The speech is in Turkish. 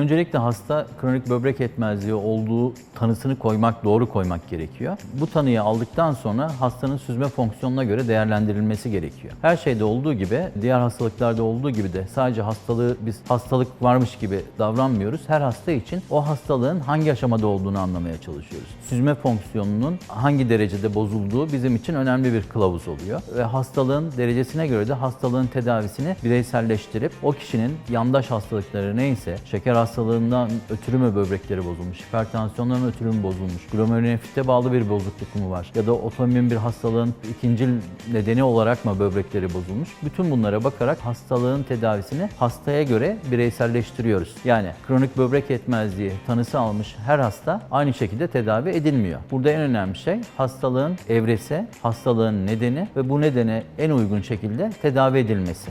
Öncelikle hasta kronik böbrek yetmezliği olduğu tanısını koymak, doğru koymak gerekiyor. Bu tanıyı aldıktan sonra hastanın süzme fonksiyonuna göre değerlendirilmesi gerekiyor. Her şeyde olduğu gibi, diğer hastalıklarda olduğu gibi de sadece hastalığı biz hastalık varmış gibi davranmıyoruz. Her hasta için o hastalığın hangi aşamada olduğunu anlamaya çalışıyoruz. Süzme fonksiyonunun hangi derecede bozulduğu bizim için önemli bir kılavuz oluyor. Ve hastalığın derecesine göre de hastalığın tedavisini bireyselleştirip o kişinin yandaş hastalıkları neyse, şeker hastalığından ötürü mü böbrekleri bozulmuş, hipertansiyondan ötürü mü bozulmuş, glomerulonefrite bağlı bir bozukluk mu var ya da otoimmün bir hastalığın ikinci nedeni olarak mı böbrekleri bozulmuş? Bütün bunlara bakarak hastalığın tedavisini hastaya göre bireyselleştiriyoruz. Yani kronik böbrek yetmezliği tanısı almış her hasta aynı şekilde tedavi edilmiyor. Burada en önemli şey hastalığın evresi, hastalığın nedeni ve bu nedene en uygun şekilde tedavi edilmesi.